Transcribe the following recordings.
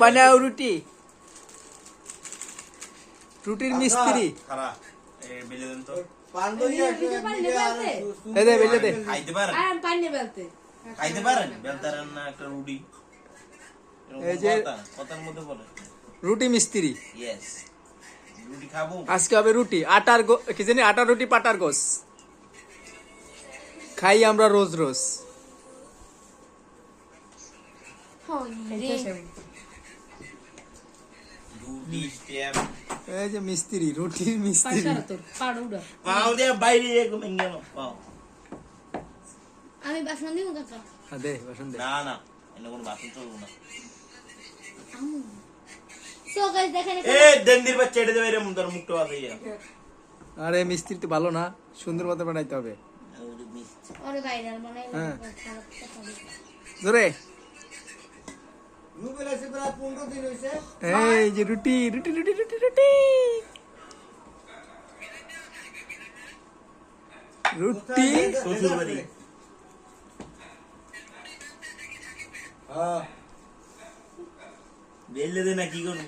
বানাও রুটি। রুটির মিস্ত্রি। রুটি রুটি। মিস্ত্রি। রুটি খাব। আজকে হবে রুটি আটার কি জানি আটার রুটি পাটার গোস খাই আমরা রোজ রোজ। রুটি স্টেপ এই যে মিস্ত্রি রুটির মিস্ত্রি। পাশার তোর পাড় উড়া। পাও দিয়ে বাইরে এরকম গেল পাও। আমি বাসন দিব কাকা হ্যাঁ, দে বাসন দে। না না এনে কোনো বাসন চলবো না। সো গাইস দেখেন এ দেন্দির বাচ্চা এটা দেবে এরকম তোর মুখটা বাজে আরে মিস্ত্রি তো ভালো না সুন্দর মতো বানাইতে হবে। হ্যাঁ। জোরে। এই যে রুটি রুটি রুটি রুটি রুটি। রুটি। শ্বশুর বাড়ি দে না কি করব?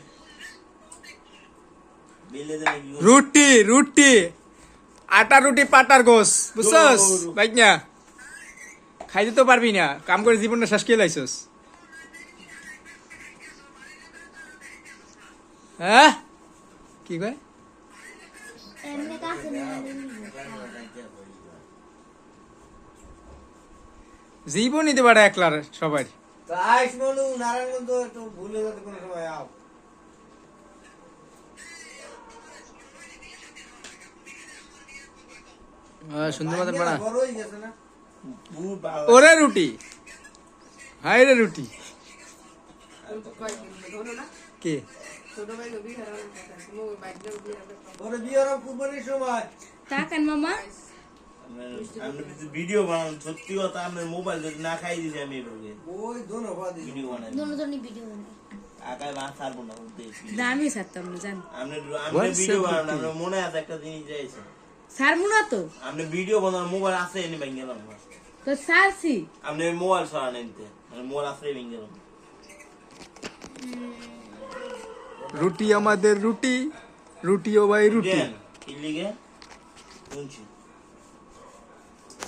বেললে দে না কি রুটি রুটি। আটা রুটি পাটার গোস বুঝছস। বাইক না খাইতে তো পারবি না। কাম করে জীবনটা শেষ করে লাইছস। হ্যাঁ? কি কয়? জীবন নিতে পারে একলার সবাই। আইস নারায়ণগঞ্জ একটু ভুলে যাতে কোনো সময় আও। সুন্দর মতন বানা বড় গেছে না? বহুত ভালো। ওরে রুটি। হাই রে রুটি। কে? তাকান মামা? ভিডিও বানান সত্যি কথা আপনার মোবাইল যদি না খাই দিছে আমি এভাবে ওই দোনো ভিডিও বানাই। দোনো জনই ভিডিও বানাই। আকায় মাছ ছাড়বো না আমি ছাড়তাম না জান। আপনি আপনি ভিডিও বানান Ruti? মনে আছে একটা জিনিস যাইছে ছাড়মু না তো? আপনি ভিডিও বানান মোবাইল আছে এনে ভেঙে গেলাম। তো ছাড়ছি। আপনি মোবাইল সরান এনতে মানে মোবাইল আছে ভেঙে গেলাম। রুটি আমাদের রুটি রুটিও ভাই রুটি।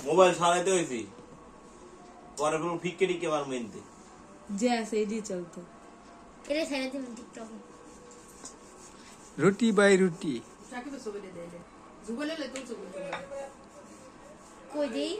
মোবাইল সরাইতে হয়েছি পরে কোনো ফিকে টিকে এনতে। যে আছে এই দিয়ে চলতো এটা দিবেন টিকটকে। রুটি বাই রুটি। কই দেই?